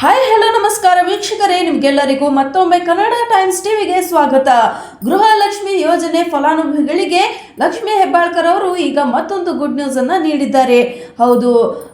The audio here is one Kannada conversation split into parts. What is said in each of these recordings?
ಹಾಯ್ ಹಲೋ ನಮಸ್ಕಾರ ವೀಕ್ಷಕರೇ, ನಿಮ್ಗೆಲ್ಲರಿಗೂ ಮತ್ತೊಮ್ಮೆ ಕನ್ನಡ ಟೈಮ್ಸ್ ಟಿವಿಗೆ ಸ್ವಾಗತ. ಗೃಹಲಕ್ಷ್ಮಿ ಯೋಜನೆ ಫಲಾನುಭವಿಗಳಿಗೆ ಲಕ್ಷ್ಮಿ ಹೆಬ್ಬಾಳ್ಕರ್ ಅವರು ಈಗ ಮತ್ತೊಂದು ಗುಡ್ ನ್ಯೂಸ್ ಅನ್ನ ನೀಡಿದ್ದಾರೆ. ಹೌದು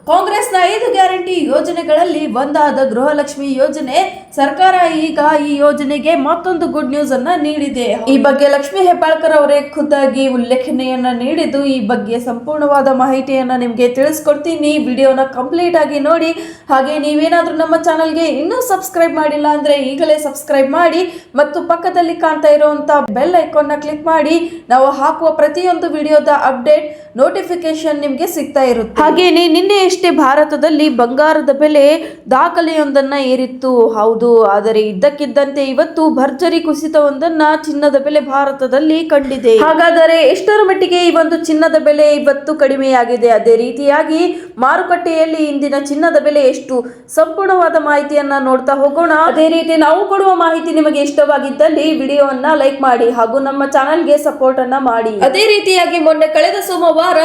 ಕಾಂಗ್ರೆಸ್ನ ಐದು ಗ್ಯಾರಂಟಿ ಯೋಜನೆಗಳಲ್ಲಿ ಒಂದಾದ ಗೃಹಲಕ್ಷ್ಮಿ ಯೋಜನೆ, ಸರ್ಕಾರ ಈಗ ಈ ಯೋಜನೆಗೆ ಮತ್ತೊಂದು ಗುಡ್ ನ್ಯೂಸ್ ಅನ್ನ ನೀಡಿದೆ. ಈ ಬಗ್ಗೆ ಲಕ್ಷ್ಮಿ ಹೆಬ್ಬಾಳ್ಕರ್ ಅವರೇ ಖುದ್ದಾಗಿ ಉಲ್ಲೇಖನೆಯನ್ನ ನೀಡಿದ್ದು, ಈ ಬಗ್ಗೆ ಸಂಪೂರ್ಣವಾದ ಮಾಹಿತಿಯನ್ನ ನಿಮಗೆ ತಿಳಿಸ್ಕೊಡ್ತೀನಿ. ವಿಡಿಯೋನ ಕಂಪ್ಲೀಟ್ ಆಗಿ ನೋಡಿ. ಹಾಗೆ ನೀವೇನಾದ್ರೂ ನಮ್ಮ ಚಾನಲ್ಗೆ ಇನ್ನೂ ಸಬ್ಸ್ಕ್ರೈಬ್ ಮಾಡಿಲ್ಲ ಅಂದ್ರೆ ಈಗಲೇ ಸಬ್ಸ್ಕ್ರೈಬ್ ಮಾಡಿ ಮತ್ತು ಪಕ್ಕದಲ್ಲಿ ಕಾಣ್ತಾ ಇರುವಂತ ಬೆಲ್ ಐಕಾನ್ನ ಕ್ಲಿಕ್ ಮಾಡಿ. ನಾವು ಹಾಕುವ ಪ್ರತಿಯೊಂದು ವಿಡಿಯೋದ ಅಪ್ಡೇಟ್ ನೋಟಿಫಿಕೇಶನ್ ನಿಮಗೆ ಸಿಗ್ತಾ ಇರುತ್ತೆ. ಹಾಗೇನೆ ನಿನ್ನೆ ಅಷ್ಟೇ ಭಾರತದಲ್ಲಿ ಬಂಗಾರದ ಬೆಲೆ ದಾಖಲೆಯೊಂದನ್ನ ಏರಿತ್ತು. ಹೌದು, ಆದರೆ ಇದ್ದಕ್ಕಿದ್ದಂತೆ ಇವತ್ತು ಭರ್ಜರಿ ಕುಸಿತವೊಂದನ್ನು ಚಿನ್ನದ ಬೆಲೆ ಭಾರತದಲ್ಲಿ ಕಂಡಿದೆ. ಹಾಗಾದರೆ ಎಷ್ಟರ ಮಟ್ಟಿಗೆ ಈ ಒಂದು ಚಿನ್ನದ ಬೆಲೆ ಇವತ್ತು ಕಡಿಮೆಯಾಗಿದೆ? ಅದೇ ರೀತಿಯಾಗಿ ಮಾರುಕಟ್ಟೆಯಲ್ಲಿ ಇಂದಿನ ಚಿನ್ನದ ಬೆಲೆ ಎಷ್ಟು? ಸಂಪೂರ್ಣವಾದ ಮಾಹಿತಿಯನ್ನ ನೋಡ್ತಾ ಹೋಗೋಣ. ಅದೇ ರೀತಿ ನಾವು ಕೊಡುವ ಮಾಹಿತಿ ನಿಮಗೆ ಇಷ್ಟವಾಗಿದ್ದಲ್ಲಿ ವಿಡಿಯೋವನ್ನ ಲೈಕ್ ಮಾಡಿ ಹಾಗೂ ನಮ್ಮ ಚಾನೆಲ್ಗೆ ಸಪೋರ್ಟ್ ಅನ್ನ ಮಾಡಿ. ಅದೇ ರೀತಿಯಾಗಿ ಮೊನ್ನೆ ಕಳೆದ ಸೋಮವಾರ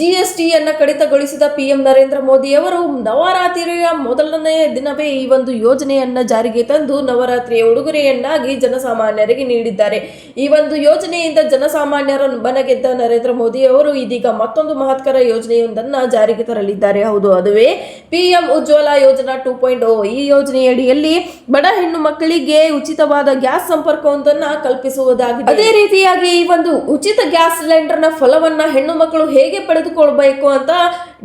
ಜಿಎಸ್ಟಿಯನ್ನ ಕಡಿತಗೊಳಿಸಿದ ಪಿಎಂ ನರೇಂದ್ರ ಮೋದಿ ಅವರು ನವರಾತ್ರಿಯ ಮೊದಲನೇ ದಿನವೇ ಈ ಒಂದು ಯೋಜನೆಯನ್ನ ಜಾರಿಗೆ ತಂದು ನವರಾತ್ರಿಯ ಉಡುಗೊರೆಯನ್ನಾಗಿ ಜನಸಾಮಾನ್ಯರಿಗೆ ನೀಡಿದ್ದಾರೆ. ಈ ಒಂದು ಯೋಜನೆಯಿಂದ ಜನಸಾಮಾನ್ಯರ ಬನಗೆದ್ದ ನರೇಂದ್ರ ಮೋದಿ ಅವರು ಇದೀಗ ಮತ್ತೊಂದು ಮಹತ್ಕರ ಯೋಜನೆಯೊಂದನ್ನ ಜಾರಿಗೆ ತರಲಿದ್ದಾರೆ. ಹೌದು, ಅದುವೇ ಪಿಎಂ ಉಜ್ವಲ ಯೋಜನಾ ಟೂ ಪಾಯಿಂಟ್ ಈ ಯೋಜನೆಯಡಿಯಲ್ಲಿ ಬಡ ಹೆಣ್ಣು ಮಕ್ಕಳಿಗೆ ಉಚಿತವಾದ ಗ್ಯಾಸ್ ಸಂಪರ್ಕವೊಂದನ್ನು ಕಲ್ಪಿಸುವುದಾಗಿದೆ. ಅದೇ ರೀತಿಯಾಗಿ ಈ ಒಂದು ಉಚಿತ ಗ್ಯಾಸ್ ಸಿಲಿಂಡರ್ನ ಫಲವನ್ನ ಹೆಣ್ಣು ಮಕ್ಕಳು ಹೇಗೆ ಪಡೆದುಕೊಳ್ಬೇಕು ಅಂತ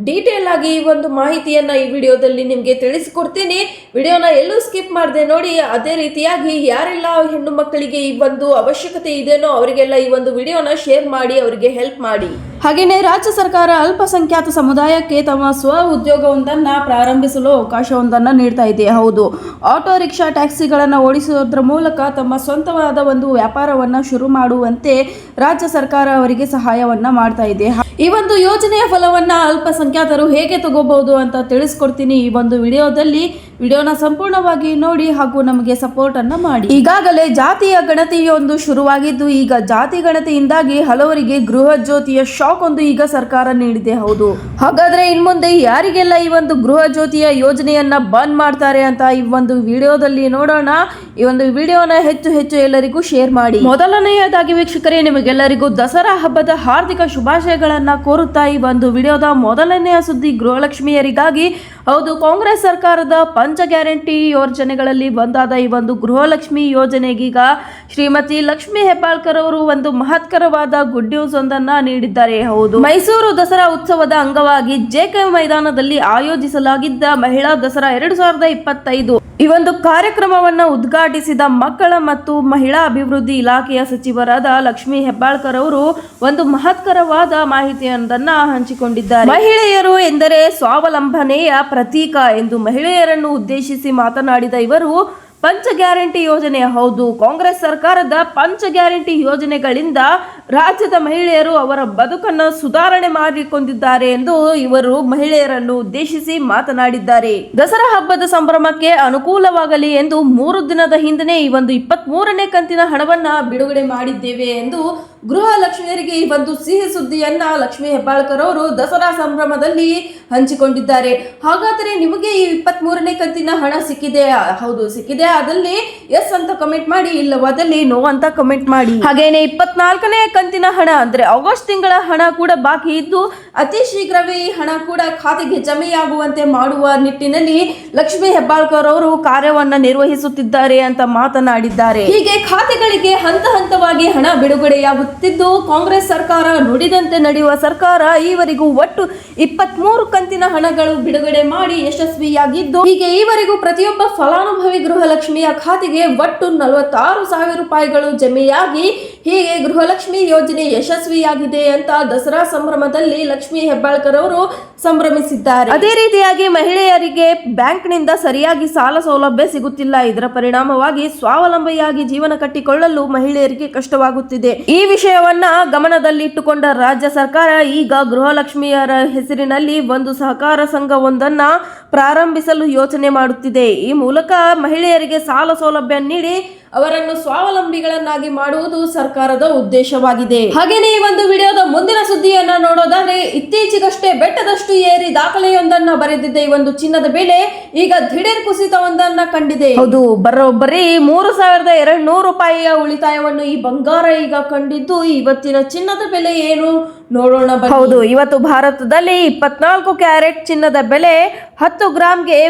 ಡೀಟೇಲ್ ಆಗಿ ಈ ಒಂದು ಮಾಹಿತಿಯನ್ನು ಈ ವಿಡಿಯೋದಲ್ಲಿ ನಿಮಗೆ ತಿಳಿಸಿಕೊಡ್ತೀನಿ. ವಿಡಿಯೋನ ಎಲ್ಲೂ ಸ್ಕಿಪ್ ಮಾಡದೆ ನೋಡಿ, ಅದೇ ರೀತಿಯಾಗಿ ಯಾರೆಲ್ಲ ಹೆಣ್ಣು ಮಕ್ಕಳಿಗೆ ಈ ಒಂದು ಅವಶ್ಯಕತೆ ಇದೆನೋ ಅವರಿಗೆಲ್ಲ ಈ ಒಂದು ವಿಡಿಯೋನ ಶೇರ್ ಮಾಡಿ, ಅವರಿಗೆ ಹೆಲ್ಪ್ ಮಾಡಿ. ಹಾಗೆಯೇ ರಾಜ್ಯ ಸರ್ಕಾರ ಅಲ್ಪಸಂಖ್ಯಾತ ಸಮುದಾಯಕ್ಕೆ ತಮ್ಮ ಸ್ವ ಉದ್ಯೋಗವೊಂದನ್ನು ಪ್ರಾರಂಭಿಸಲು ಅವಕಾಶವೊಂದನ್ನು ನೀಡ್ತಾ ಇದೆ. ಹೌದು, ಆಟೋ ರಿಕ್ಷಾ ಟ್ಯಾಕ್ಸಿಗಳನ್ನು ಓಡಿಸುವುದರ ಮೂಲಕ ತಮ್ಮ ಸ್ವಂತವಾದ ಒಂದು ವ್ಯಾಪಾರವನ್ನು ಶುರು ಮಾಡುವಂತೆ ರಾಜ್ಯ ಸರ್ಕಾರ ಅವರಿಗೆ ಸಹಾಯವನ್ನು ಮಾಡ್ತಾ ಇದೆ. ಈ ಒಂದು ಯೋಜನೆಯ ಫಲವನ್ನ ಅಲ್ಪಸಂಖ್ಯಾತರು ಹೇಗೆ ತಗೋಬಹುದು ಅಂತ ತಿಳಿಸ್ಕೊಡ್ತೀನಿ ಈ ಒಂದು ವಿಡಿಯೋದಲ್ಲಿ. ವಿಡಿಯೋನ ಸಂಪೂರ್ಣವಾಗಿ ನೋಡಿ ಹಾಗೂ ನಮಗೆ ಸಪೋರ್ಟ್ ಅನ್ನ ಮಾಡಿ. ಈಗಾಗಲೇ ಜಾತಿಯ ಗಣತಿಯೊಂದು ಶುರುವಾಗಿದ್ದು, ಈಗ ಜಾತಿ ಗಣತಿಯಿಂದಾಗಿ ಹಲವರಿಗೆ ಗೃಹ ಜ್ಯೋತಿಯ ಶಾಕ್ ಒಂದು ಈಗ ಸರ್ಕಾರ ನೀಡಿದೆ, ಹೌದು. ಹಾಗಾದ್ರೆ ಇನ್ ಮುಂದೆ ಯಾರಿಗೆಲ್ಲ ಈ ಒಂದು ಗೃಹ ಜ್ಯೋತಿಯ ಯೋಜನೆಯನ್ನ ಬಂದ್ ಮಾಡ್ತಾರೆ ಅಂತ ಈ ಒಂದು ವಿಡಿಯೋದಲ್ಲಿ ನೋಡೋಣ. ಈ ಒಂದು ವಿಡಿಯೋನ ಹೆಚ್ಚು ಹೆಚ್ಚು ಎಲ್ಲರಿಗೂ ಶೇರ್ ಮಾಡಿ. ಮೊದಲನೆಯದಾಗಿ ವೀಕ್ಷಕರೇ, ನಿಮಗೆಲ್ಲರಿಗೂ ದಸರಾ ಹಬ್ಬದ ಹಾರ್ದಿಕ ಶುಭಾಶಯಗಳನ್ನ ಕೋರುತ್ತಾ ಈ ಒಂದು ವಿಡಿಯೋದ ಮೊದಲನೆಯ ಸುದ್ದಿ ಗೃಹಲಕ್ಷ್ಮಿಯರಿಗಾಗಿ ಹೌದು, ಕಾಂಗ್ರೆಸ್ ಸರ್ಕಾರದ ಪಂಚ ಗ್ಯಾರಂಟಿ ಯೋಜನೆಗಳಲ್ಲಿ ಒಂದಾದ ಈ ಒಂದು ಗೃಹಲಕ್ಷ್ಮಿ ಯೋಜನೆಗೀಗ ಶ್ರೀಮತಿ ಲಕ್ಷ್ಮಿ ಹೆಬ್ಬಾಳ್ಕರ್ ಅವರು ಒಂದು ಮಹತ್ಕರವಾದ ಗುಡ್ ನ್ಯೂಸ್ ಒಂದನ್ನ ನೀಡಿದ್ದಾರೆ. ಹೌದು. ಮೈಸೂರು ದಸರಾ ಉತ್ಸವದ ಅಂಗವಾಗಿ ಜೆಕೆ ಮೈದಾನದಲ್ಲಿ ಆಯೋಜಿಸಲಾಗಿದ್ದ ಮಹಿಳಾ ದಸರಾ ಎರಡು ಸಾವಿರದ ಇಪ್ಪತ್ತೈದು. ಈ ಒಂದು ಕಾರ್ಯಕ್ರಮವನ್ನ ಉದ್ಘಾಟಿಸಿದ ಮಕ್ಕಳ ಮತ್ತು ಮಹಿಳಾ ಅಭಿವೃದ್ಧಿ ಇಲಾಖೆಯ ಸಚಿವರಾದ ಲಕ್ಷ್ಮಿ ಹೆಬ್ಬಾಳ್ಕರ್ ಅವರು ಒಂದು ಮಹತ್ಕರವಾದ ಮಾಹಿತಿಯೊಂದನ್ನ ಹಂಚಿಕೊಂಡಿದ್ದಾರೆ. ಮಹಿಳೆಯರು ಎಂದರೆ ಸ್ವಾವಲಂಬನೆಯ ಪ್ರತೀಕ ಎಂದು ಮಹಿಳೆಯರನ್ನು ಉದ್ದೇಶಿಸಿ ಮಾತನಾಡಿದ ಇವರು, ಪಂಚ ಗ್ಯಾರಂಟಿ ಯೋಜನೆ ಹೌದು. ಕಾಂಗ್ರೆಸ್ ಸರ್ಕಾರದ ಪಂಚ ಗ್ಯಾರಂಟಿ ಯೋಜನೆಗಳಿಂದ ರಾಜ್ಯದ ಮಹಿಳೆಯರು ಅವರ ಬದುಕನ್ನು ಸುಧಾರಣೆ ಮಾಡಿಕೊಂಡಿದ್ದಾರೆ ಎಂದು ಇವರು ಮಹಿಳೆಯರನ್ನು ಉದ್ದೇಶಿಸಿ ಮಾತನಾಡಿದ್ದಾರೆ. ದಸರಾ ಹಬ್ಬದ ಸಂಭ್ರಮಕ್ಕೆ ಅನುಕೂಲವಾಗಲಿ ಎಂದು ಮೂರು ದಿನದ ಹಿಂದೆ ಈ ಒಂದು ಇಪ್ಪತ್ತ್ ಮೂರನೇ ಕಂತಿನ ಹಣವನ್ನ ಬಿಡುಗಡೆ ಮಾಡಿದ್ದೇವೆ ಎಂದು ಗೃಹ ಲಕ್ಷ್ಮಿಯರಿಗೆ ಈ ಒಂದು ಸಿಹಿ ಸುದ್ದಿಯನ್ನ ಲಕ್ಷ್ಮಿ ಹೆಬ್ಬಾಳ್ಕರ್ ಅವರು ದಸರಾ ಸಂಭ್ರಮದಲ್ಲಿ ಹಂಚಿಕೊಂಡಿದ್ದಾರೆ. ಹಾಗಾದರೆ ನಿಮಗೆ ಈ ಇಪ್ಪತ್ತ್ ಮೂರನೇ ಕಂತಿನ ಹಣ ಸಿಕ್ಕಿದೆ? ಹೌದು, ಸಿಕ್ಕಿದೆ. ಅದಲ್ಲಿ ಎಸ್ ಅಂತ ಕಮೆಂಟ್ ಮಾಡಿ, ಇಲ್ಲವಾದಲ್ಲಿ ನೋ ಅಂತ ಕಮೆಂಟ್ ಮಾಡಿ. ಹಾಗೇನೆ ಇಪ್ಪತ್ನಾಲ್ಕನೇ ಕಂತಿನ ಹಣ ಅಂದ್ರೆ ಆಗಸ್ಟ್ ತಿಂಗಳ ಹಣ ಕೂಡ ಬಾಕಿ ಇದ್ದು ಅತಿ ಶೀಘ್ರವೇ ಈ ಹಣ ಕೂಡ ಖಾತೆಗೆ ಜಮೆಯಾಗುವಂತೆ ಮಾಡುವ ನಿಟ್ಟಿನಲ್ಲಿ ಲಕ್ಷ್ಮಿ ಹೆಬ್ಬಾಳ್ಕರ್ ಅವರು ಕಾರ್ಯವನ್ನ ನಿರ್ವಹಿಸುತ್ತಿದ್ದಾರೆ ಅಂತ ಮಾತನಾಡಿದ್ದಾರೆ. ಹೀಗೆ ಖಾತೆಗಳಿಗೆ ಹಂತ ಹಂತವಾಗಿ ಹಣ ಬಿಡುಗಡೆಯಾಗುತ್ತಿದ್ದು ಕಾಂಗ್ರೆಸ್ ಸರ್ಕಾರ ನುಡಿದಂತೆ ನಡೆಯುವ ಸರ್ಕಾರ ಈವರೆಗೂ ಒಟ್ಟು ಇಪ್ಪತ್ಮೂರು ಕಂತಿನ ಹಣಗಳು ಬಿಡುಗಡೆ ಮಾಡಿ ಯಶಸ್ವಿಯಾಗಿದ್ದು, ಹೀಗೆ ಈವರೆಗೂ ಪ್ರತಿಯೊಬ್ಬ ಫಲಾನುಭವಿ ಗೃಹಲಕ್ಷ್ಮಿಯ ಖಾತೆಗೆ ಒಟ್ಟು ನಲವತ್ತಾರು ಸಾವಿರ ರೂಪಾಯಿಗಳು ಜಮೆಯಾಗಿ ಹೀಗೆ ಗೃಹಲಕ್ಷ್ಮಿ ಯೋಜನೆ ಯಶಸ್ವಿಯಾಗಿದೆ ಅಂತ ದಸರಾ ಸಂಭ್ರಮದಲ್ಲಿ ಲಕ್ಷ್ಮಿ ಹೆಬ್ಬಾಳ್ಕರ್ ಅವರು ಸಂಭ್ರಮಿಸಿದ್ದಾರೆ. ಅದೇ ರೀತಿಯಾಗಿ ಮಹಿಳೆಯರಿಗೆ ಬ್ಯಾಂಕ್ನಿಂದ ಸರಿಯಾಗಿ ಸಾಲ ಸೌಲಭ್ಯ ಸಿಗುತ್ತಿಲ್ಲ. ಇದರ ಪರಿಣಾಮವಾಗಿ ಸ್ವಾವಲಂಬಿಯಾಗಿ ಜೀವನ ಕಟ್ಟಿಕೊಳ್ಳಲು ಮಹಿಳೆಯರಿಗೆ ಕಷ್ಟವಾಗುತ್ತಿದೆ. ಈ ವಿಷಯವನ್ನ ಗಮನದಲ್ಲಿಟ್ಟುಕೊಂಡ ರಾಜ್ಯ ಸರ್ಕಾರ ಈಗ ಗೃಹಲಕ್ಷ್ಮಿಯರ ಹೆಸರಿನಲ್ಲಿ ಒಂದು ಸಹಕಾರ ಸಂಘವೊಂದನ್ನ ಪ್ರಾರಂಭಿಸಲು ಯೋಚನೆ ಮಾಡುತ್ತಿದೆ. ಈ ಮೂಲಕ ಮಹಿಳೆಯರಿಗೆ ಸಾಲ ಸೌಲಭ್ಯ ನೀಡಿ ಅವರನ್ನು ಸ್ವಾವಲಂಬಿಗಳನ್ನಾಗಿ ಮಾಡುವುದು ಸರ್ಕಾರದ ಉದ್ದೇಶವಾಗಿದೆ. ಹಾಗೇನೇ ಈ ಒಂದು ವಿಡಿಯೋದ ಮುಂದಿನ ಸುದ್ದಿಯನ್ನ ನೋಡೋದಾದ್ರೆ ಇತ್ತೀಚೆಗಷ್ಟೇ ಬೆಟ್ಟದಷ್ಟು ಏರಿ ದಾಖಲೆಯೊಂದನ್ನ ಬರೆದಿದ್ದ ಈ ಒಂದು ಚಿನ್ನದ ಬೆಲೆ ಈಗ ದಿಢೀರ್ ಕುಸಿತವೊಂದನ್ನ ಕಂಡಿದೆ. ಹೌದು ಬರೋಬ್ಬರಿ ಮೂರು ಸಾವಿರದ ಎರಡು ನೂರು ರೂಪಾಯಿಯ ಉಳಿತಾಯವನ್ನು ಈ ಬಂಗಾರ ಈಗ ಕಂಡಿದ್ದು. ಇವತ್ತಿನ ಚಿನ್ನದ ಬೆಲೆ ಏನು? ನೋಡೋಣ. ಹೌದು ಇವತ್ತು ಭಾರತದಲ್ಲಿ ಇಪ್ಪತ್ನಾಲ್ಕು ಕ್ಯಾರೆಟ್ ಚಿನ್ನದ ಬೆಲೆ ಹತ್ತು ಗ್ರಾಮ್ಗೆ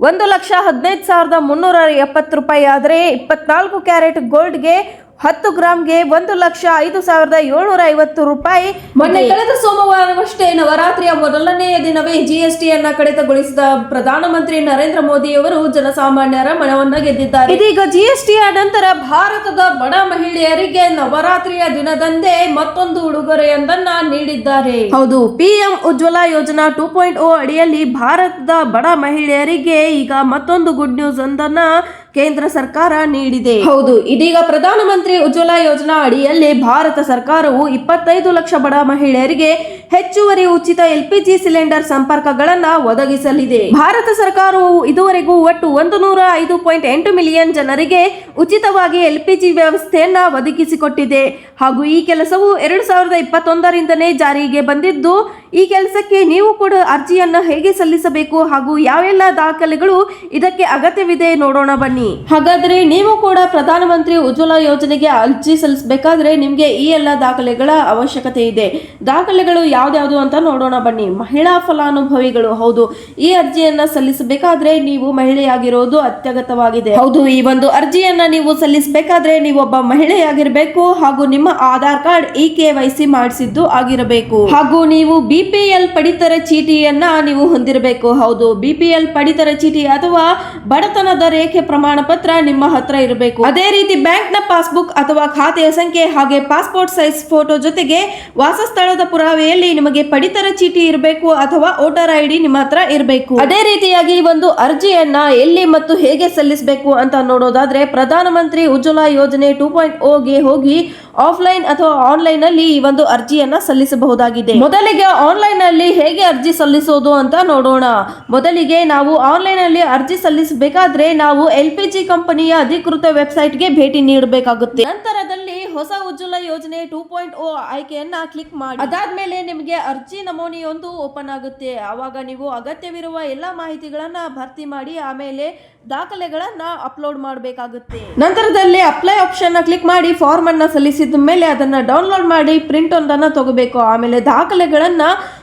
ಒಂದು ಲಕ್ಷ ಹದಿನೈದು ಸಾವಿರದ ಮುನ್ನೂರ ಎಪ್ಪತ್ತು ರೂಪಾಯಿ ಆದರೆ ಇಪ್ಪತ್ನಾಲ್ಕು ಕ್ಯಾರೆಟ್ ಗೋಲ್ಡ್ಗೆ ಹತ್ತು ಗ್ರಾಮ್ಗೆ ಒಂದು ಲಕ್ಷ ಐದು ಸಾವಿರದ ಏಳ್ನೂರ ಐವತ್ತು ರೂಪಾಯಿ. ಮೊನ್ನೆ ಕಳೆದ ಸೋಮವಾರವಷ್ಟೇ ನವರಾತ್ರಿಯ ಮೊದಲನೆಯ ದಿನವೇ ಜಿಎಸ್ಟಿಯನ್ನ ಕಡಿತಗೊಳಿಸಿದ ಪ್ರಧಾನಮಂತ್ರಿ ನರೇಂದ್ರ ಮೋದಿ ಅವರು ಜನಸಾಮಾನ್ಯರ ಮನವನ್ನ ಗೆದ್ದಿದ್ದಾರೆ. ಇದೀಗ ಜಿಎಸ್ಟಿಯ ನಂತರ ಭಾರತದ ಬಡ ಮಹಿಳೆಯರಿಗೆ ನವರಾತ್ರಿಯ ದಿನದಂದೇ ಮತ್ತೊಂದು ಉಡುಗೊರೆಯೊಂದನ್ನ ನೀಡಿದ್ದಾರೆ. ಹೌದು. ಪಿಎಂ ಉಜ್ವಲ ಯೋಜನಾ ಟೂ ಪಾಯಿಂಟ್ ಓ ಅಡಿಯಲ್ಲಿ ಭಾರತದ ಬಡ ಮಹಿಳೆಯರಿಗೆ ಈಗ ಮತ್ತೊಂದು ಗುಡ್ ನ್ಯೂಸ್ ಒಂದನ್ನ ಕೇಂದ್ರ ಸರ್ಕಾರ ನೀಡಿದೆ. ಹೌದು, ಇದೀಗ ಪ್ರಧಾನಮಂತ್ರಿ ಉಜ್ವಲ ಯೋಜನಾ ಅಡಿಯಲ್ಲಿ ಭಾರತ ಸರ್ಕಾರವು ಇಪ್ಪತ್ತೈದು ಲಕ್ಷ ಬಡ ಮಹಿಳೆಯರಿಗೆ ಹೆಚ್ಚುವರಿ ಉಚಿತ ಎಲ್ಪಿಜಿ ಸಿಲಿಂಡರ್ ಸಂಪರ್ಕಗಳನ್ನ ಒದಗಿಸಲಿದೆ. ಭಾರತ ಸರ್ಕಾರವು ಇದುವರೆಗೂ ಒಟ್ಟು ಒಂದು ನೂರ ಐದು ಪಾಯಿಂಟ್ ಎಂಟು ಮಿಲಿಯನ್ ಜನರಿಗೆ ಉಚಿತವಾಗಿ ಎಲ್ಪಿಜಿ ವ್ಯವಸ್ಥೆಯನ್ನ ಒದಗಿಸಿಕೊಟ್ಟಿದೆ. ಹಾಗೂ ಈ ಕೆಲಸವು ಎರಡು ಸಾವಿರದ ಇಪ್ಪತ್ತೊಂದರಿಂದನೇ ಜಾರಿಗೆ ಬಂದಿದ್ದು, ಈ ಕೆಲಸಕ್ಕೆ ನೀವು ಕೂಡ ಅರ್ಜಿಯನ್ನು ಹೇಗೆ ಸಲ್ಲಿಸಬೇಕು ಹಾಗೂ ಯಾವೆಲ್ಲ ದಾಖಲೆಗಳು ಇದಕ್ಕೆ ಅಗತ್ಯವಿದೆ ನೋಡೋಣ ಬನ್ನಿ. ಹಾಗಾದ್ರೆ ನೀವು ಕೂಡ ಪ್ರಧಾನಮಂತ್ರಿ ಉಜ್ವಲ ಯೋಜನೆಗೆ ಅರ್ಜಿ ಸಲ್ಲಿಸಬೇಕಾದ್ರೆ ನಿಮ್ಗೆ ಈ ಎಲ್ಲ ದಾಖಲೆಗಳ ಅವಶ್ಯಕತೆ ಇದೆ. ದಾಖಲೆಗಳು ಯಾವ್ದ್ಯಾವುದು ಅಂತ ನೋಡೋಣ ಬನ್ನಿ. ಮಹಿಳಾ ಫಲಾನುಭವಿಗಳು, ಹೌದು. ಈ ಅರ್ಜಿಯನ್ನ ಸಲ್ಲಿಸಬೇಕಾದ್ರೆ ನೀವು ಮಹಿಳೆಯಾಗಿರೋದು ಅತ್ಯಗತವಾಗಿದೆ ಹೌದು, ಈ ಒಂದು ಅರ್ಜಿಯನ್ನ ನೀವು ಸಲ್ಲಿಸಬೇಕಾದ್ರೆ ನೀವು ಒಬ್ಬ ಮಹಿಳೆಯಾಗಿರ್ಬೇಕು ಹಾಗೂ ನಿಮ್ಮ Aadhaar card E K Y C ಮಾಡಿಸಿದ್ದು ಆಗಿರಬೇಕು. ಹಾಗೂ ನೀವು ಬಿಪಿಎಲ್ ಪಡಿತರ ಚೀಟಿಯನ್ನ ನೀವು ಹೊಂದಿರಬೇಕು. ಹೌದು ಬಿಪಿಎಲ್ ಪಡಿತರ ಚೀಟಿ ಅಥವಾ ಬಡತನದ ರೇಖೆ ಪ್ರಮಾಣ ಪತ್ರ ನಿಮ್ಮ ಹತ್ರ ಇರಬೇಕು. ಅದೇ ರೀತಿ ಬ್ಯಾಂಕ್ನ ಪಾಸ್ಬುಕ್ ಅಥವಾ ಖಾತೆಯ ಸಂಖ್ಯೆ ಹಾಗೆ ಪಾಸ್ಪೋರ್ಟ್ ಸೈಜ್ ಫೋಟೋ ಜೊತೆಗೆ ವಾಸಸ್ಥಳದ ಪುರಾವೆಯಲ್ಲಿ ನಿಮಗೆ ಪಡಿತರ ಚೀಟಿ ಇರಬೇಕು ಅಥವಾ ವೋಟರ್ ಐ ಡಿ ನಿಮ್ಮ ಹತ್ರ ಇರಬೇಕು. ಅದೇ ರೀತಿಯಾಗಿ ಒಂದು ಅರ್ಜಿಯನ್ನ ಎಲ್ಲಿ ಮತ್ತು ಹೇಗೆ ಸಲ್ಲಿಸಬೇಕು ಅಂತ ನೋಡೋದಾದ್ರೆ ಪ್ರಧಾನಮಂತ್ರಿ ಉಜ್ವಲ ಯೋಜನೆ ಟೂ ಪಾಯಿಂಟ್ಗೆ ಹೋಗಿ ಆಫ್ಲೈನ್ ಅಥವಾ ಆನ್ಲೈನ್ ಅಲ್ಲಿ ಈ ಒಂದು ಅರ್ಜಿಯನ್ನ ಸಲ್ಲಿಸಬಹುದಾಗಿದೆ. ಮೊದಲಿಗೆ ಆನ್ಲೈನ್ ಅಲ್ಲಿ ಹೇಗೆ ಅರ್ಜಿ ಸಲ್ಲಿಸೋದು ಅಂತ ನೋಡೋಣ. ಮೊದಲಿಗೆ ನಾವು ಆನ್ಲೈನ್ ಅಲ್ಲಿ ಅರ್ಜಿ ಸಲ್ಲಿಸಬೇಕಾದ್ರೆ ನಾವು ಎಲ್ ಪಿ ಜಿ ಕಂಪನಿಯ ಅಧಿಕೃತ ವೆಬ್ಸೈಟ್ಗೆ ಭೇಟಿ ನೀಡಬೇಕಾಗುತ್ತೆ. ನಂತರದಲ್ಲಿ ಹೊಸ ಉಜ್ವಲ ಯೋಜನೆ ಟೂ ಪಾಯಿಂಟ್ ಓ ಆಯ್ಕೆಯನ್ನ ಕ್ಲಿಕ್ ಮಾಡಿ. ಅದಾದ್ಮೇಲೆ ನಿಮಗೆ ಅರ್ಜಿ ನಮೂನೆಯೊಂದು ಓಪನ್ ಆಗುತ್ತೆ. ಆವಾಗ ನೀವು ಅಗತ್ಯವಿರುವ ಎಲ್ಲಾ ಮಾಹಿತಿಗಳನ್ನ ಭರ್ತಿ ಮಾಡಿ ಆಮೇಲೆ ದಾಖಲೆಗಳನ್ನ ಅಪ್ಲೋಡ್ ಮಾಡಬೇಕಾಗುತ್ತೆ. ನಂತರದಲ್ಲಿ ಅಪ್ಲೈ ಆಪ್ಷನ್ ಕ್ಲಿಕ್ ಮಾಡಿ ಫಾರ್ಮ್ ಅನ್ನ ಸಲ್ಲಿಸಿದ ಮೇಲೆ ಅದನ್ನ ಡೌನ್ಲೋಡ್ ಮಾಡಿ ಪ್ರಿಂಟ್ ಒಂದನ್ನ ತಗೋಬೇಕು. ಆಮೇಲೆ ದಾಖಲೆಗಳನ್ನ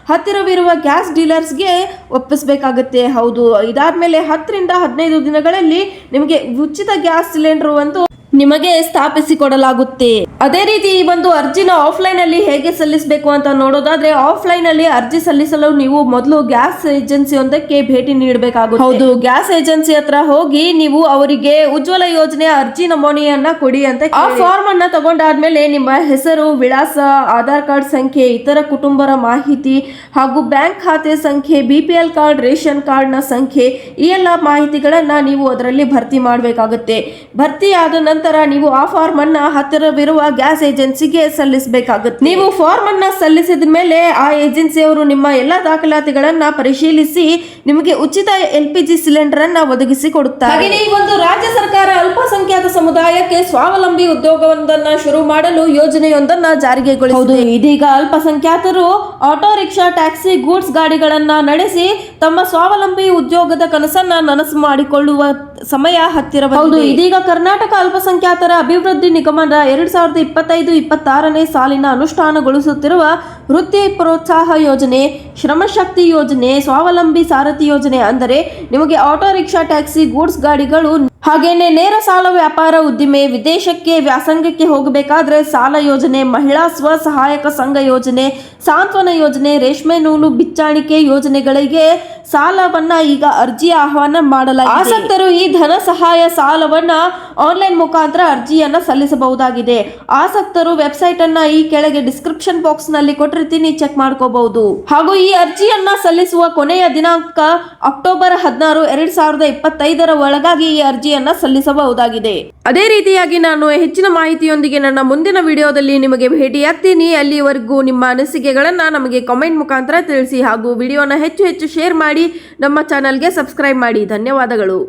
ಹತ್ತಿರವಿರುವ ಗ್ಯಾಸ್ ಡೀಲರ್ಸ್ಗೆ ಒಪ್ಪಿಸಬೇಕಾಗುತ್ತೆ. ಹೌದು ಇದಾದ ಮೇಲೆ ಹತ್ತರಿಂದ ಹದಿನೈದು ದಿನಗಳಲ್ಲಿ ನಿಮಗೆ ಉಚಿತ ಗ್ಯಾಸ್ ಸಿಲಿಂಡರ್ ಒಂದು ನಿಮಗೆ ಸ್ಥಾಪಿಸಿಕೊಡಲಾಗುತ್ತೆ. ಅದೇ ರೀತಿ ಈ ಒಂದು ಅರ್ಜಿನ ಆಫ್ಲೈನ್ ಅಲ್ಲಿ ಹೇಗೆ ಸಲ್ಲಿಸಬೇಕು ಅಂತ ನೋಡೋದಾದ್ರೆ ಆಫ್ಲೈನ್ ಅಲ್ಲಿ ಅರ್ಜಿ ಸಲ್ಲಿಸಲು ನೀವು ಮೊದಲು ಗ್ಯಾಸ್ ಏಜೆನ್ಸಿ ಒಂದಕ್ಕೆ ಭೇಟಿ ನೀಡಬೇಕಾಗುತ್ತೆ. ಹೌದು. ಗ್ಯಾಸ್ ಏಜೆನ್ಸಿ ಹತ್ರ ಹೋಗಿ ನೀವು ಅವರಿಗೆ ಉಜ್ವಲ ಯೋಜನೆ ಅರ್ಜಿ ನಮೂನೆಯನ್ನ ಕೊಡಿ ಅಂತ ಆ ಫಾರ್ಮ್ ಅನ್ನ ತಗೊಂಡಾದ್ಮೇಲೆ ನಿಮ್ಮ ಹೆಸರು ವಿಳಾಸ ಆಧಾರ್ ಕಾರ್ಡ್ ಸಂಖ್ಯೆ ಇತರ ಕುಟುಂಬರ ಮಾಹಿತಿ ಹಾಗೂ ಬ್ಯಾಂಕ್ ಖಾತೆ ಸಂಖ್ಯೆ B P L card ration ಕಾರ್ಡ್ನ ಸಂಖ್ಯೆ ಈ ಎಲ್ಲ ಮಾಹಿತಿಗಳನ್ನ ನೀವು ಅದರಲ್ಲಿ ಭರ್ತಿ ಮಾಡಬೇಕಾಗುತ್ತೆ. ಭರ್ತಿ ಆದ ನಂತರ ನೀವು ಆ ಫಾರ್ಮ್ ಅನ್ನ ಹತ್ತಿರವಿರುವ ಗ್ಯಾಸ್ ಏಜೆನ್ಸಿಗೆ ಸಲ್ಲಿಸಬೇಕಾಗುತ್ತೆ. ನೀವು ಫಾರ್ಮ್ ಅನ್ನ ಸಲ್ಲಿಸಿದ ಮೇಲೆ ಆ ಏಜೆನ್ಸಿ ಅವರು ನಿಮ್ಮ ಎಲ್ಲಾ ದಾಖಲಾತಿಗಳನ್ನ ಪರಿಶೀಲಿಸಿ ನಿಮಗೆ ಉಚಿತ ಎಲ್ ಪಿ ಜಿ ಸಿಲಿಂಡರ್ ಅನ್ನ ಒದಗಿಸಿ ಕೊಡುತ್ತಾರೆ. ಹಾಗೆ ಈ ಒಂದು ರಾಜ್ಯ ಸರ್ಕಾರ ಅಲ್ಪಸಂಖ್ಯಾತ ಸಮುದಾಯಕ್ಕೆ ಸ್ವಾವಲಂಬಿ ಉದ್ಯೋಗವೊಂದನ್ನ ಶುರು ಮಾಡಲು ಯೋಜನೆಯೊಂದನ್ನ ಜಾರಿಗೆಗೊಳಿಸಿದೆ ಇದೀಗ ಅಲ್ಪಸಂಖ್ಯಾತರು ಆಟೋ ರಿಕ್ಷಾ ಟ್ಯಾಕ್ಸಿ ಗೂಡ್ಸ್ ಗಾಡಿಗಳನ್ನ ನಡೆಸಿ ತಮ್ಮ ಸ್ವಾವಲಂಬಿ ಉದ್ಯೋಗದ ಕನಸನ್ನ ನನಸು ಮಾಡಿಕೊಳ್ಳುವ ಸಮಯ ಹತ್ತಿರ ಹೌದು ಇದೀಗ ಕರ್ನಾಟಕ ಅಲ್ಪಸಂಖ್ಯಾತರ ಅಭಿವೃದ್ಧಿ ನಿಗಮದ ಎರಡ್ ಸಾವಿರದ ಇಪ್ಪತ್ತೈದು ಇಪ್ಪತ್ತಾರನೇ ಸಾಲಿನ ಅನುಷ್ಠಾನಗೊಳಿಸುತ್ತಿರುವ ವೃತ್ತಿ ಪ್ರೋತ್ಸಾಹ ಯೋಜನೆ ಶ್ರಮಶಕ್ತಿ ಯೋಜನೆ ಸ್ವಾವಲಂಬಿ ಸಾರಥಿ ಯೋಜನೆ ಅಂದರೆ ನಿಮಗೆ ಆಟೋ ರಿಕ್ಷಾ ಟ್ಯಾಕ್ಸಿ ಗೂಡ್ಸ್ ಗಾಡಿಗಳು ಹಾಗೇನೆ ನೇರ ಸಾಲ ವ್ಯಾಪಾರ ಉದ್ದಿಮೆ ವಿದೇಶಕ್ಕೆ ವ್ಯಾಸಂಗಕ್ಕೆ ಹೋಗಬೇಕಾದ್ರೆ ಸಾಲ ಯೋಜನೆ, ಮಹಿಳಾ ಸ್ವಸಹಾಯಕ ಸಂಘ ಯೋಜನೆ, ಸಾಂತ್ವನ ಯೋಜನೆ, ರೇಷ್ಮೆ ನೂಲು ಬಿಚ್ಚಾಣಿಕೆ ಯೋಜನೆಗಳಿಗೆ ಸಾಲವನ್ನ ಈಗ ಅರ್ಜಿ ಆಹ್ವಾನ ಮಾಡಲಾಗಿದೆ. ಆಸಕ್ತರು ಈ ಧನ ಸಹಾಯ ಸಾಲವನ್ನ ಆನ್ಲೈನ್ ಮುಖಾಂತರ ಅರ್ಜಿಯನ್ನ ಸಲ್ಲಿಸಬಹುದಾಗಿದೆ. ಆಸಕ್ತರು ವೆಬ್ಸೈಟ್ ಅನ್ನ ಈ ಕೆಳಗೆ ಡಿಸ್ಕ್ರಿಪ್ಷನ್ ಬಾಕ್ಸ್ನಲ್ಲಿ ಕೊಟ್ಟಿರ್ತೀನಿ, ಚೆಕ್ ಮಾಡ್ಕೋಬಹುದು. ಹಾಗೂ ಈ ಅರ್ಜಿಯನ್ನ ಸಲ್ಲಿಸುವ ಕೊನೆಯ ದಿನಾಂಕ ಅಕ್ಟೋಬರ್ ಹದಿನಾರು, ಎರಡ್ ಸಾವಿರದ ಇಪ್ಪತ್ತೈದರ ಒಳಗಾಗಿ ಈ ಅರ್ಜಿಯನ್ನ ಸಲ್ಲಿಸಬಹುದಾಗಿದೆ. ಅದೇ ರೀತಿಯಾಗಿ ನಾನು ಹೆಚ್ಚಿನ ಮಾಹಿತಿಯೊಂದಿಗೆ ನನ್ನ ಮುಂದಿನ ವಿಡಿಯೋದಲ್ಲಿ ನಿಮಗೆ ಭೇಟಿಯಾಗ್ತೀನಿ ಅಲ್ಲಿವರೆಗೂ ನಿಮ್ಮ ಅನಿಸಿಕೆಗಳನ್ನ ನಮಗೆ ಕಾಮೆಂಟ್ ಮುಖಾಂತರ ತಿಳಿಸಿ ಹಾಗೂ ವಿಡಿಯೋನ ಹೆಚ್ಚು ಹೆಚ್ಚು ಶೇರ್ ಮಾಡಿ ನಮ್ಮ ಚಾನಲ್ಗೆ ಸಬ್ಸ್ಕ್ರೈಬ್ ಮಾಡಿ. ಧನ್ಯವಾದಗಳು.